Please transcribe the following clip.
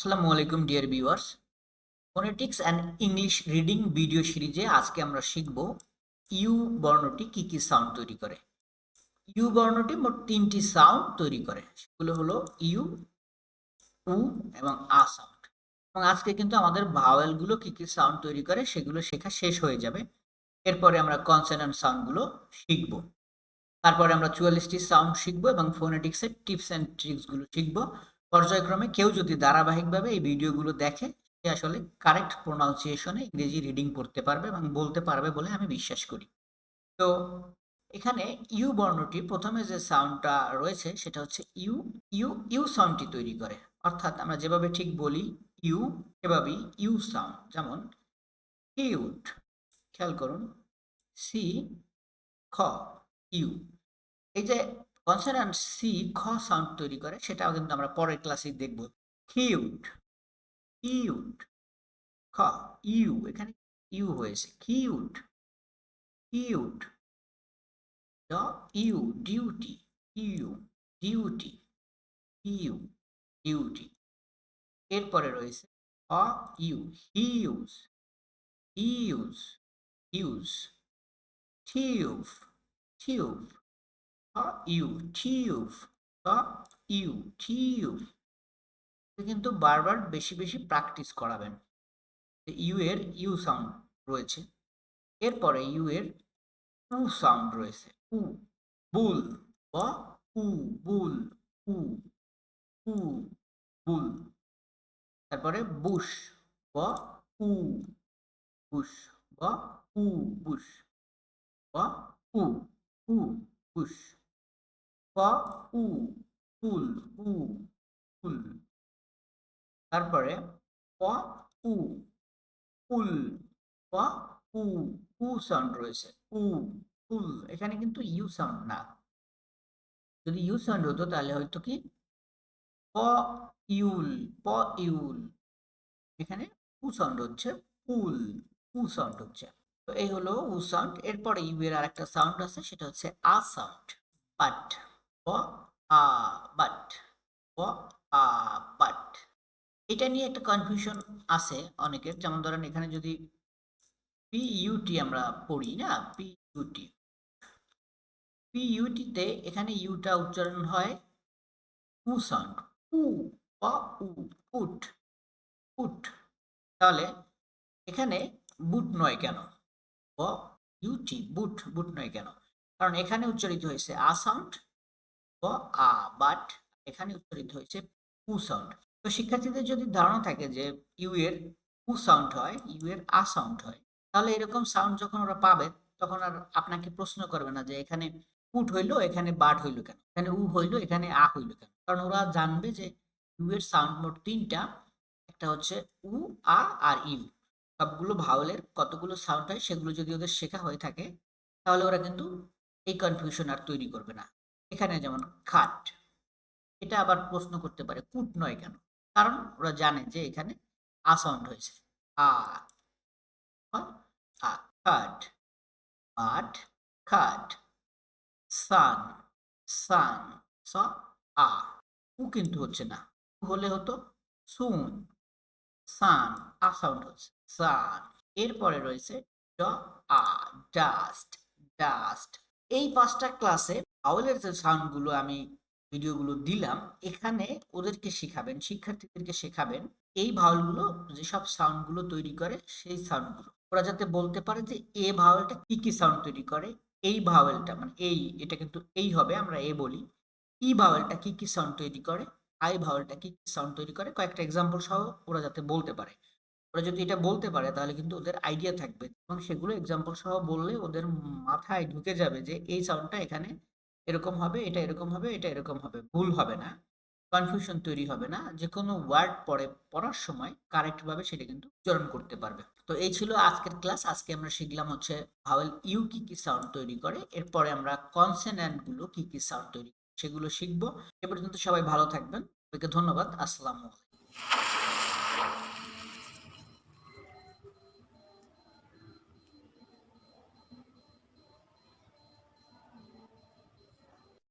আসসালামু আলাইকুম, dear viewers. Phonetics and English reading video সিরিজে আজকে আমরা শিখব ইউ বর্ণটি কি কি সাউন্ড তৈরি করে। ইউ বর্ণটি মোট তিনটি সাউন্ড তৈরি করে। সেগুলো হলো ইউ উ এবং আ সাউন্ড এবং আজকে কিন্তু আমাদের ভাওয়েলগুলো কি কি সাউন্ড তৈরি করে সেগুলো শেখা শেষ হয়ে যাবে। এরপরে আমরা কনসোনেন্ট সাউন্ডগুলো শিখব। তারপরে আমরা চুয়াল্লিশটি সাউন্ড শিখব এবং ফোনেটিক্সের টিপস অ্যান্ড ট্রিক্সগুলো শিখব। পর্যায়ক্রমে কেউ যদি ধারাবাহিকভাবে এই ভিডিওগুলো দেখে, সে আসলে কারেক্ট প্রোনাউন্সিয়েশনে ইংরেজি রিডিং করতে পারবে এবং বলতে পারবে বলে আমি বিশ্বাস করি। তো এখানে ইউ বর্ণটি প্রথমে যে সাউন্ডটা রয়েছে, সেটা হচ্ছে ইউ ইউ ইউ সাউন্ডটি তৈরি করে। অর্থাৎ আমরা যেভাবে ঠিক বলি, ইউ এভাবেই ইউ সাউন্ড যেমন কিউট খেয়াল করুন, সি, খ, ইউ। এই যে কনসোনান্ট সি খ সাউন্ড তৈরি করে, সেটাও কিন্তু আমরা পরের ক্লাসে দেখব। কিউট কিউট খ, ইউ, এখানে ইউ হয়েছে কিউট কিউট ড, U, duty U duty U, duty. এরপরে রয়েছে অ, U, huge use use tube tube. U tube U কিন্তু বারবার বেশি বেশি প্র্যাকটিস করাবেন। ইউ এর ইউ সাউন্ড রয়েছে। এরপরে ইউ এর উ সাউন্ড রয়েছে। উ বুল বা উ বুল উ উ বুল তারপরে বুশ বা উ বুশ বা উ বুশ বা উ উ বুশ পা উ, ফুল উ, ফুল। তারপরে প, উ উল প, উ উ সাউন্ড রয়েছে, উ উল এখানে কিন্তু ইউ সাউন্ড না। যদি ইউ সাউন্ড হতো তাহলে হয়তো কি? প, ইউল প, ইউল। এখানে উ সাউন্ড হচ্ছে উল উ সাউন্ড হচ্ছে। তো এই হলো উ সাউন্ড এরপরে ইউ এর আরেকটা সাউন্ড আছে, সেটা হচ্ছে আ সাউন্ড ব আ বাট ব আ বাট এটা নিয়ে একটা কনফিউশন আছে অনেকের। যেমন ধরেন এখানে যদি পি ইউটি আমরা পড়ি, না? পি ইউটি পি ইউটিতে এখানে ইউটা উচ্চারণ হয় উ সাউন্ড। উ বা উ, উট। উট। তাহলে এখানে বুট নয় কেন? ব ইউটি বুট বুট নয় কেন? কারণ এখানে উচ্চারিত হয়েছে আ সাউন্ড বাট এখানে উচ্চারিত হয়েছে উ সাউন্ড তো শিক্ষার্থীদের যদি ধারণা থাকে যে ইউ এর উ সাউন্ড হয় ইউ এর আ সাউন্ড হয়, তাহলে এরকম সাউন্ড যখন ওরা পাবে, তখন আর আপনাকে প্রশ্ন করবে না যে এখানে উট হইল, এখানে বাট হইল কেন? এখানে উ হইল, এখানে আ হইল কেন? কারণ ওরা জানবে যে ইউ এর সাউন্ড মোট তিনটা, একটা হচ্ছে উ আ আর ইউ সবগুলো ভাওয়েলের কতগুলো সাউন্ড হয়, সেগুলো যদি ওদের শেখা হয়ে থাকে, তাহলে ওরা কিন্তু এই কনফিউশন আর তৈরি করবে না। এখানে যেমন খাট, এটা আবার প্রশ্ন করতে পারে, কুট নয় কেন? কারণ ওরা জানে যে এখানে আ সাউন্ড হয়েছে আ আ খাট, মাঠ, খাট, সান সান, স, আ। উ কিন্তু হচ্ছে না। হলে হতো সুন, সান, আ সাউন্ড হচ্ছে। সান। এরপরে রয়েছে ড, আ, ডাস্ট ডাস্ট। এই পাঁচটা ক্লাসে ভাওয়েলের যে সাউন্ডগুলো আমি ভিডিওগুলো দিলাম, এখানে ওদেরকে শেখাবেন, শিক্ষার্থীদেরকে শেখাবেন এই ভাওয়েলগুলো যেসব সাউন্ডগুলো তৈরি করে সেই সাউন্ডগুলো ওরা যাতে বলতে পারে যে এ ভাওয়েলটা কি কি সাউন্ড তৈরি করে, এই ভাওয়েলটা মানে এই, এটা কিন্তু এই হবে, আমরা এ বলি। ই ভাওয়েলটা কি কি সাউন্ড তৈরি করে, আই ভাওয়েলটা কি কি সাউন্ড তৈরি করে, কয়েকটা এক্সাম্পল সহ ওরা যাতে বলতে পারে। ওরা যদি এটা বলতে পারে, তাহলে কিন্তু ওদের আইডিয়া থাকবে। এবং সেগুলো এক্সাম্পল সহ বললে ওদের মাথায় ঢুকে যাবে যে এই সাউন্ডটা এখানে এরকম হবে, এটা এরকম হবে, এটা এরকম হবে। ভুল হবে না। কনফিউশন তৈরি হবে না। যে কোনো ওয়ার্ড পড়ে পড়ার সময় কারেক্ট ভাবে সেটা কিন্তু উচ্চারণ করতে পারবে। তো এই ছিল আজকের ক্লাস আজকে আমরা শিখলাম হচ্ছে ভাওয়েল ইউ কি কি সাউন্ড তৈরি করে। এরপরে আমরা কনসেন্যান্টগুলো কি কি সাউন্ড তৈরি সেগুলো শিখব। এ পর্যন্ত সবাই ভালো থাকবেন। সবাইকে ধন্যবাদ। আসসালামু আলাইকুম।